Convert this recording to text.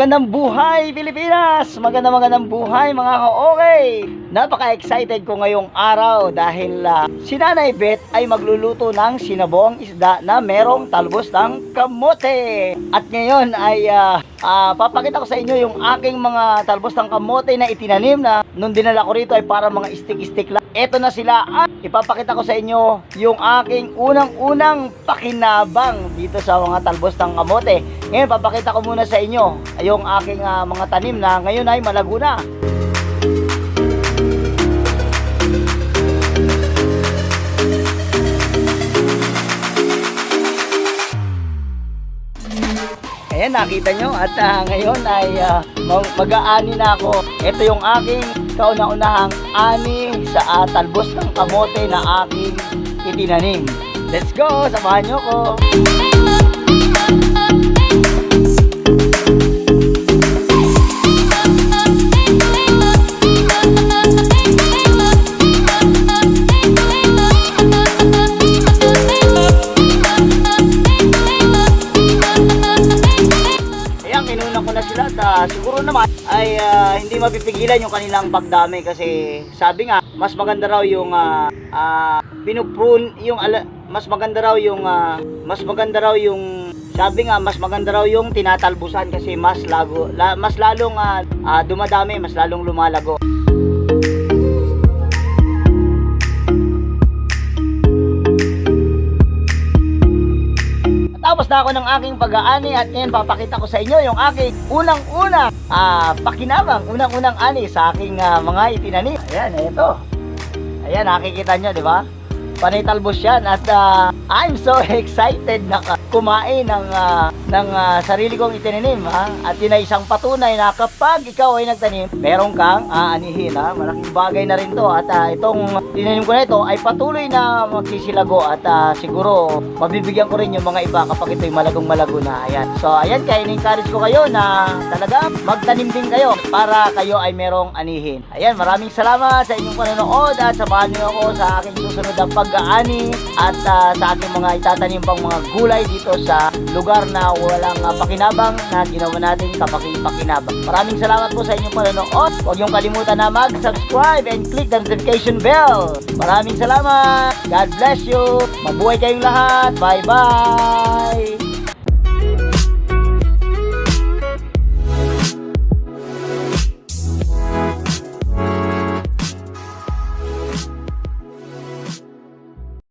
Magandang buhay Pilipinas! Magandang magandang buhay mga ka-okay! Napaka-excited ko ngayong araw dahil ah, si Nanay Beth ay magluluto ng sinabong isda na merong talbos ng kamote. At ngayon ay ah, ah, papakita ko sa inyo yung aking mga talbos ng kamote na itinanim na nung dinala ko rito ay para mga stick-stick lang. Eto na sila at ipapakita ko sa inyo yung aking unang-unang pakinabang dito sa mga talbos ng kamote. Ngayon papakita ko muna sa inyo yung aking ah, mga tanim na ngayon ay malago na. Ayan, nakita nyo. At ah, ngayon ay mag- mag-aani na ako. Ito yung aking kauna-unahang ani sa talbos ng kamote na aking itinanim. Let's go! Samahan nyo ko! Ah, siguro naman ay ah, hindi mapipigilan yung kanilang pagdami kasi sabi nga, mas maganda raw yung uh, pinuprune, yung ala, mas maganda raw yung ah, mas maganda raw yung sabi nga mas maganda raw yung tinatalbusan kasi mas lago la, mas lalong ah, ah, dumadami, mas lalong lumalago. Na ako ng aking pag-aani at ngayon papakita ko sa inyo yung aking unang-unang ah, pakinabang, unang-unang ani sa aking ah, mga itinanim. Ayan, ito. Ayan, nakikita nyo, di ba? Panay talbos yan at ah, I'm so excited na kumain ng, ah, ng ah, sarili kong itinanim. Ha? At yun ay isang patunay na kapag ikaw ay nagtanim, meron kang aanihin. Ha? Malaking bagay na rin to. At ah, itong tinanim ko na ito ay patuloy na magsisilago at ah, siguro mabibigyan ko rin yung mga iba kapag ito'y malagong malago na. Ayan. So ayan, kaya in-encourage ko kayo na talaga magtanim din kayo para kayo ay merong anihin. Ayan, maraming salamat sa inyong panonood at samahan niyo ako sa aking susunod na pag-aani at ah, sa aking mga itatanim pang mga gulay dito sa lugar na walang ah, pakinabang na ginawa natin kapaki-pakinabang. Maraming salamat po sa inyong panonood. Huwag niyong kalimutan na mag-subscribe and click the notification bell. Maraming salamat. God bless you. Mabuhay kayong lahat. Bye-bye.